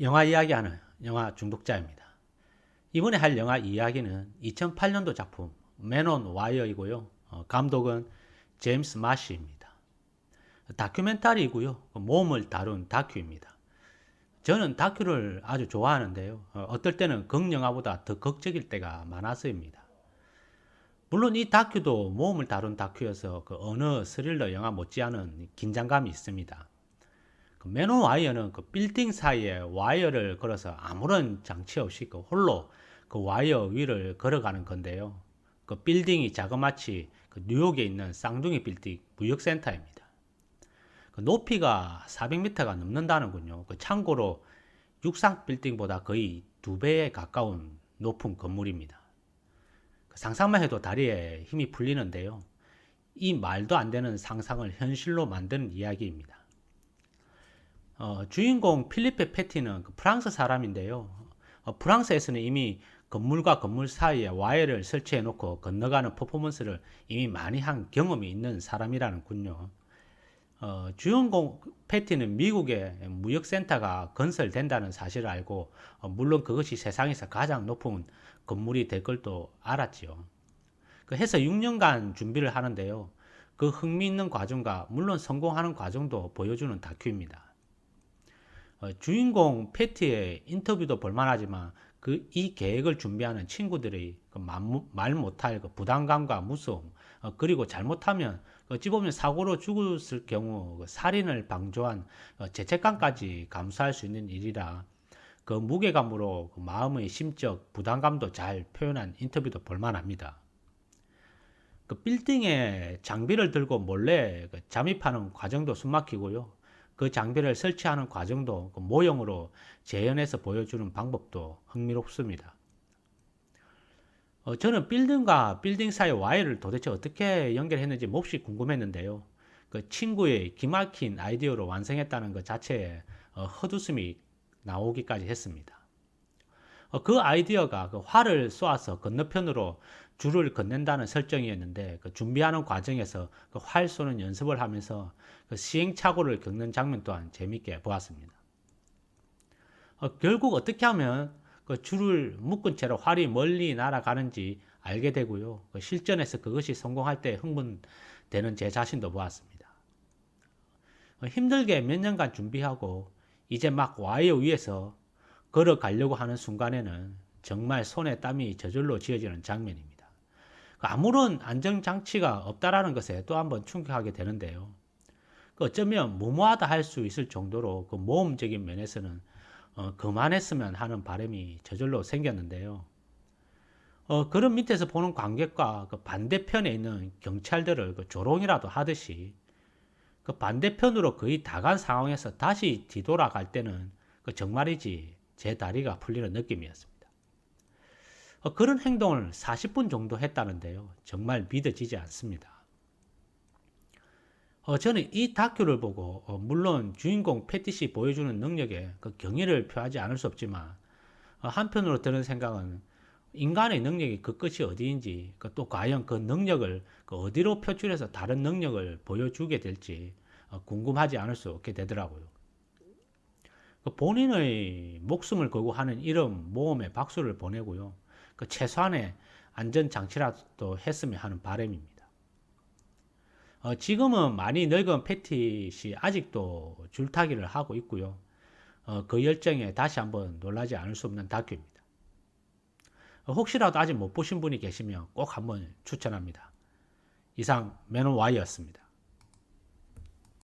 영화 이야기하는 영화 중독자입니다. 이번에 할 영화 이야기는 2008년도 작품 맨온 와이어이고요. 어, 감독은 제임스 마시입니다. 다큐멘터리이고요. 모험을 다룬 다큐입니다. 저는 다큐를 아주 좋아하는데요. 어, 떨 때는 극영화보다 더 극적일 때가 많아서입니다. 물론 이 다큐도 모험을 다룬 다큐여서 그 어느 스릴러 영화 못지않은 긴장감이 있습니다. 그 맨온 와이어는 그 빌딩 사이에 와이어를 걸어서 아무런 장치 없이 그 홀로 그 와이어 위를 걸어가는 건데요. 그 빌딩이 자그마치 그 뉴욕에 있는 쌍둥이 빌딩 무역센터입니다. 그 높이가 400m가 넘는다는군요. 그 참고로 육상 빌딩보다 거의 두 배에 가까운 높은 건물입니다. 그 상상만 해도 다리에 힘이 풀리는데요. 이 말도 안 되는 상상을 현실로 만드는 이야기입니다. 어, 주인공 필리페 패티는 그 프랑스 사람인데요. 어, 프랑스에서는 이미 건물과 건물 사이에 와이어를 설치해 놓고 건너가는 퍼포먼스를 이미 많이 한 경험이 있는 사람이라는군요. 어, 주인공 패티는 미국의 무역센터가 건설된다는 사실을 알고 어, 물론 그것이 세상에서 가장 높은 건물이 될 걸도 알았지요. 그 해서 6년간 준비를 하는데요. 그 흥미있는 과정과 물론 성공하는 과정도 보여주는 다큐입니다. 어, 주인공 패티의 인터뷰도 볼만하지만 그 이 계획을 준비하는 친구들이 그말 못할 그 부담감과 무서움 어, 그리고 잘못하면 어찌 보면 사고로 죽었을 경우 그 살인을 방조한 어, 죄책감까지 감수할 수 있는 일이라 그 무게감으로 그 마음의 심적 부담감도 잘 표현한 인터뷰도 볼만합니다. 그 빌딩에 장비를 들고 몰래 그 잠입하는 과정도 숨막히고요. 그 장비를 설치하는 과정도 그 모형으로 재현해서 보여주는 방법도 흥미롭습니다. 어, 저는 빌딩과 빌딩 사이 와이어를 도대체 어떻게 연결했는지 몹시 궁금했는데요. 그 친구의 기막힌 아이디어로 완성했다는 것 자체에 어, 헛웃음이 나오기까지 했습니다. 어, 그 아이디어가 그 활을 쏘아서 건너편으로 줄을 건넨다는 설정이었는데 그 준비하는 과정에서 그 활 쏘는 연습을 하면서 그 시행착오를 겪는 장면 또한 재밌게 보았습니다. 어, 결국 어떻게 하면 그 줄을 묶은 채로 활이 멀리 날아가는지 알게 되고요. 그 실전에서 그것이 성공할 때 흥분되는 제 자신도 보았습니다. 어, 힘들게 몇 년간 준비하고 이제 막 와이어 위에서 걸어가려고 하는 순간에는 정말 손에 땀이 저절로 지어지는 장면입니다. 그 아무런 안정장치가 없다라는 것에 또 한번 충격하게 되는데요. 그 어쩌면 무모하다 할 수 있을 정도로 그 모험적인 면에서는 어, 그만했으면 하는 바람이 저절로 생겼는데요. 어, 그런 밑에서 보는 관객과 그 반대편에 있는 경찰들을 그 조롱이라도 하듯이 그 반대편으로 거의 다 간 상황에서 다시 뒤돌아갈 때는 그 정말이지 제 다리가 풀리는 느낌이었습니다. 어, 그런 행동을 40분 정도 했다는데요. 정말 믿어지지 않습니다. 어, 저는 이 다큐를 보고 어, 물론 주인공 패티시 보여주는 능력에 그 경의를 표하지 않을 수 없지만 어, 한편으로 드는 생각은 인간의 능력이 그 끝이 어디인지 그또 과연 그 능력을 그 어디로 표출해서 다른 능력을 보여주게 될지 어, 궁금하지 않을 수 없게 되더라고요. 그 본인의 목숨을 걸고 하는 이런 모험에 박수를 보내고요. 그 최소한의 안전 장치라도 했으면 하는 바람입니다. 어, 지금은 많이 늙은 패티시 아직도 줄타기를 하고 있고요. 어, 그 열정에 다시 한번 놀라지 않을 수 없는 다큐입니다. 어, 혹시라도 아직 못 보신 분이 계시면 꼭 한번 추천합니다. 이상 맨온 와이였습니다.